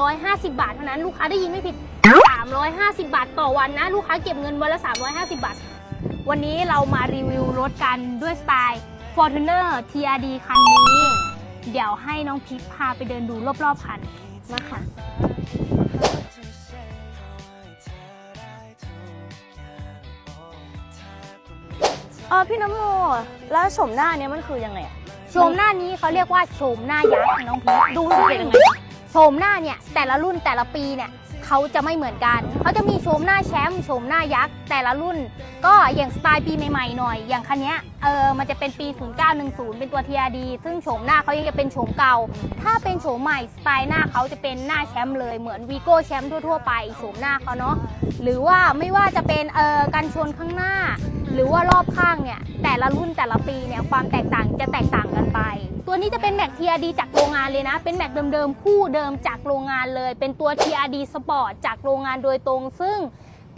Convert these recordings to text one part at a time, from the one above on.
350 บาทเท่านั้นลูกค้าได้ยินไม่ผิด 350 บาทต่อวันนะ ลูกค้าเก็บเงินวันละ 350 บาท วันนี้เรามารีวิวรถกันด้วยสไตล์ Fortuner TRD คันนี้ เดี๋ยวให้น้องพิกพาไปเดินดูรอบๆคันมาค่ะเออพี่น้ำโมแล้วโฉมหน้าเนี้ยมันคือยังไงอะโฉมหน้านี้เขาเรียกว่าโฉมหน้ายักษ์ค่ะน้องพีคดูสิเป็นยังไง โฉมหน้าเนี่ยแต่ละรุ่นแต่ละปีเนี่ยเขาจะไม่เหมือนกัน เขาจะมีโฉมหน้าแชมป์โฉมหน้ายักษ์แต่ละรุ่น ก็อย่างสไตล์ปีใหม่ๆหน่อย อย่างคันเนี้ยเออมันจะเป็นปี 0910 เป็นตัว TRD ซึ่งโฉมหน้าเขายังจะเป็นโฉมเก่า ถ้าเป็นโฉมใหม่สไตล์หน้าเขาจะเป็นหน้าแชมป์เลยเหมือนวีโก้แชมป์ทั่วๆไปโฉมหน้าเขาเนาะหรือว่าไม่ว่าจะเป็นเออกันชนข้างหน้า หรือว่ารอบข้างเนี่ยแต่ละรุ่นแต่ละปีเนี่ยความแตกต่างจะแตกต่างกันไป ตัวนี้จะเป็นแม็ก TRD จากโรงงานเลยนะ เป็นแม็กเดิมๆ คู่เดิมจากโรงงานเลย เป็นตัว TRD Sport จากโรงงานโดยตรง ซึ่ง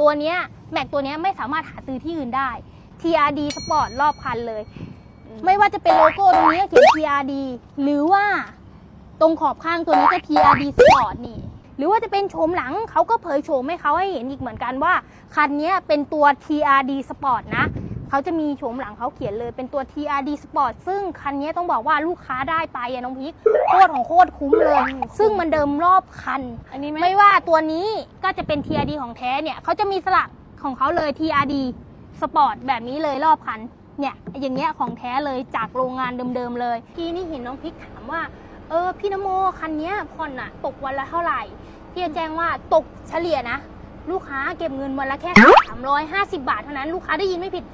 ตัวเนี้ยแม็กตัวเนี้ยไม่สามารถหาซื้อที่อื่นได้ TRD Sport รอบคันเลย ไม่ว่าจะเป็นโลโก้ตรงนี้ก็เขียน TRD หรือว่าตรงขอบข้างตัวนี้ก็ TRD Sport นี่หรือว่าจะเป็นโฉมหลังเขาก็เผยโฉมให้เขาให้เห็นอีกเหมือนกันว่า คันนี้เป็นตัว TRD Sport นะ เขาจะมีโฉมหลังเขาเขียนเลยเป็นตัว TRD Sport ซึ่งคันนี้ต้องบอกว่าลูกค้าได้ไปอะน้องพิกโคตรของโคตรคุ้มเลย ซึ่งมันเดิมรอบคัน อันนี้ไม่ไม่ว่าตัวนี้ก็จะเป็น TRD ของแท้เนี่ยเขาจะมีสลักของเขาเลย TRD Sport แบบนี้เลยรอบคันเนี่ยอย่างเงี้ยของแท้เลยจากโรงงานเดิมๆเลยพี่นี่เห็นน้องพิกถามว่าเออพี่นโมคันเนี้ยผ่อนอะตกวันละเท่าไหร่พี่จะแจ้งว่าตกเฉลี่ยนะ ลูกค้าเก็บเงินวันละแค่ 350 บาทเท่านั้นลูกค้าได้ยินไม่ผิด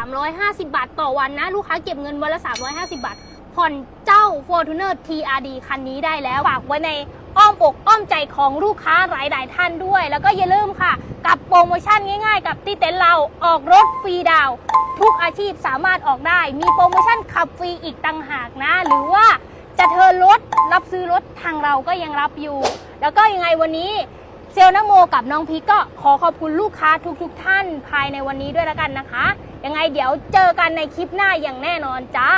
350 บาทต่อวันนะ ลูกค้าเก็บเงินวันละ 350 บาท ผ่อนเจ้า Fortuner TRD คันนี้ได้แล้วฝากไว้ในอ้อมอกอ้อมใจของลูกค้าหลาย ๆ ท่านด้วย แล้วก็อย่าลืมค่ะ กับโปรโมชั่นง่าย ๆ กับที่เต็นท์เราออกรถฟรีดาวน์ทุกอาชีพสามารถออกได้ มีโปรโมชั่นขับฟรีอีกต่างหากนะ หรือว่าจะเทิร์นรถรับซื้อรถทางเราก็ยังรับอยู่ แล้วก็ยังไงวันนี้ เซลลนโมกับน้องพีก็ขอขอบคุณลูกค้าทุกๆทท่านภายในวันนี้ด้วยแล้วกันนะคะ ยังไงเดี๋ยวเจอกันในคลิปหน้าอย่างแน่นอนจ้า